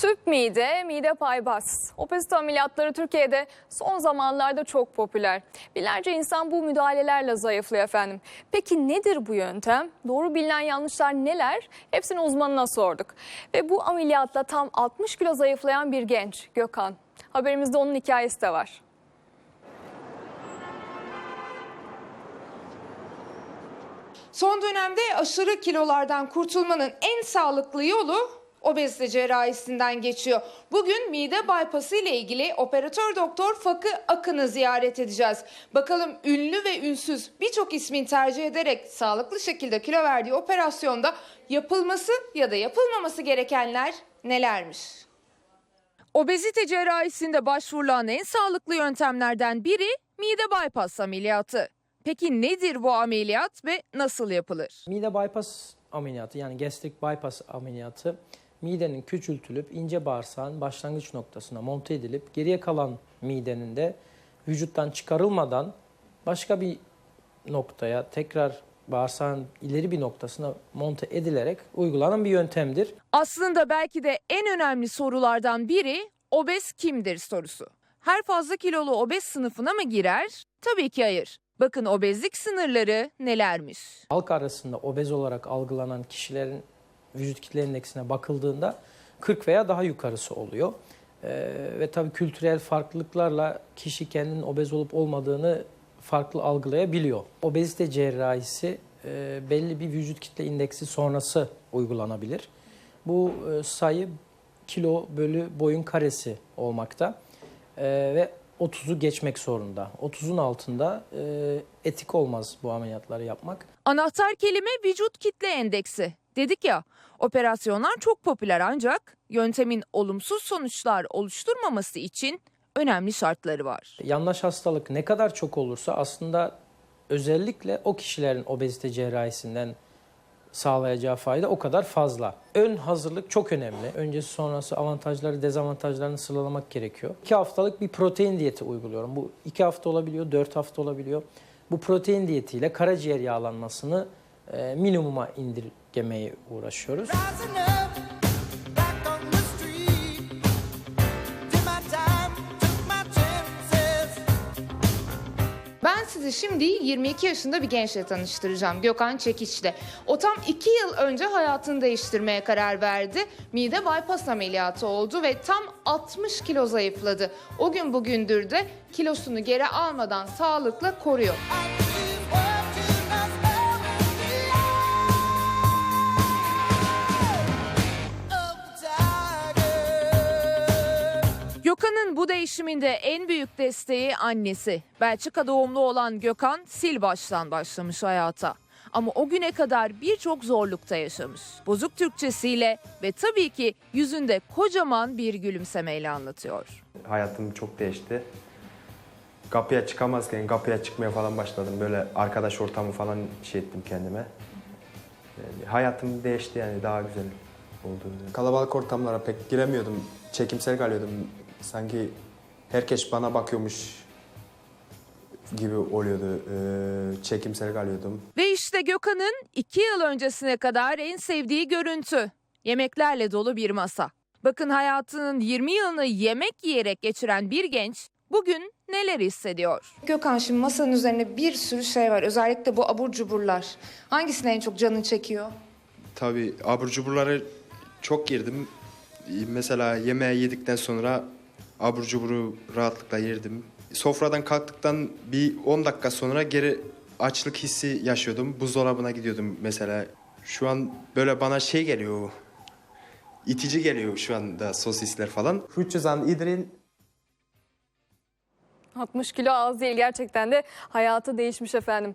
Tüp mide, mide paybaz. Obezite ameliyatları Türkiye'de son zamanlarda çok popüler. Binlerce insan bu müdahalelerle zayıflıyor efendim. Peki nedir bu yöntem? Doğru bilinen yanlışlar neler? Hepsini uzmanına sorduk. Ve bu ameliyatla tam 60 kilo zayıflayan bir genç Gökhan. Haberimizde onun hikayesi de var. Son dönemde aşırı kilolardan kurtulmanın en sağlıklı yolu obezite cerrahisinden geçiyor. Bugün mide bypassı ile ilgili operatör doktor Fakı Akın'ı ziyaret edeceğiz. Bakalım ünlü ve ünsüz birçok ismin tercih ederek sağlıklı şekilde kilo verdiği operasyonda yapılması ya da yapılmaması gerekenler nelermiş? Obezite cerrahisinde başvurulan en sağlıklı yöntemlerden biri mide bypass ameliyatı. Peki nedir bu ameliyat ve nasıl yapılır? Mide bypass ameliyatı yani gastric bypass ameliyatı midenin küçültülüp ince bağırsağın başlangıç noktasına monte edilip geriye kalan midenin de vücuttan çıkarılmadan başka bir noktaya tekrar bağırsağın ileri bir noktasına monte edilerek uygulanan bir yöntemdir. Aslında belki de en önemli sorulardan biri obez kimdir sorusu. Her fazla kilolu obez sınıfına mı girer? Tabii ki hayır. Bakın obezlik sınırları nelermiş? Halk arasında obez olarak algılanan kişilerin vücut kitle endeksine bakıldığında 40 veya daha yukarısı oluyor. Ee, ve tabii kültürel farklılıklarla kişi kendinin obez olup olmadığını farklı algılayabiliyor. Obezite cerrahisi e, belli bir vücut kitle indeksi sonrası uygulanabilir. Bu e, sayı kilo bölü boyun karesi olmakta Ee, ve 30'u geçmek zorunda. 30'un altında e, etik olmaz bu ameliyatları yapmak. Anahtar kelime vücut kitle endeksi. Dedik ya, operasyonlar çok popüler ancak yöntemin olumsuz sonuçlar oluşturmaması için önemli şartları var. Yanlış hastalık ne kadar çok olursa aslında özellikle o kişilerin obezite cerrahisinden sağlayacağı fayda o kadar fazla. Ön hazırlık çok önemli. Öncesi sonrası avantajları dezavantajlarını sıralamak gerekiyor. 2 haftalık bir protein diyeti uyguluyorum. Bu 2 hafta olabiliyor, 4 hafta olabiliyor. Bu protein diyetiyle karaciğer yağlanmasını e, minimuma indirgemeye uğraşıyoruz. Ben sizi şimdi 22 yaşında bir gençle tanıştıracağım. Gökhan Çekiç'le. O tam 2 yıl önce hayatını değiştirmeye karar verdi. Mide bypass ameliyatı oldu ve tam 60 kilo zayıfladı. O gün bugündür de kilosunu geri almadan sağlıkla koruyor. Gökhan'ın bu değişiminde en büyük desteği annesi. Belçika doğumlu olan Gökhan sil baştan başlamış hayata. Ama o güne kadar birçok zorlukta yaşamış. Bozuk Türkçesiyle ve tabii ki yüzünde kocaman bir gülümsemeyle anlatıyor. Hayatım çok değişti. Kapıya çıkamazken kapıya çıkmaya falan başladım. Böyle arkadaş ortamı falan şey ettim kendime. Yani hayatım değişti yani daha güzel oldu. Kalabalık ortamlara pek giremiyordum. Çekimsel kalıyordum. Sanki herkes bana bakıyormuş gibi oluyordu. Ee, çekimsel kalıyordum. Ve işte Gökhan'ın iki yıl öncesine kadar en sevdiği görüntü. Yemeklerle dolu bir masa. Bakın hayatının 20 yılını yemek yiyerek geçiren bir genç bugün neler hissediyor? Gökhan şimdi masanın üzerinde bir sürü şey var. Özellikle bu abur cuburlar. Hangisine en çok canın çekiyor? Tabii abur cuburları çok girdim. Mesela yemeği yedikten sonra abur cuburu rahatlıkla yerdim. Sofradan kalktıktan bir 10 dakika sonra geri açlık hissi yaşıyordum. Buzdolabına gidiyordum mesela. Şu an böyle bana şey geliyor. itici geliyor şu anda sosisler falan. Frühtüzan iedereen 60 kilo az değil gerçekten de hayatı değişmiş efendim.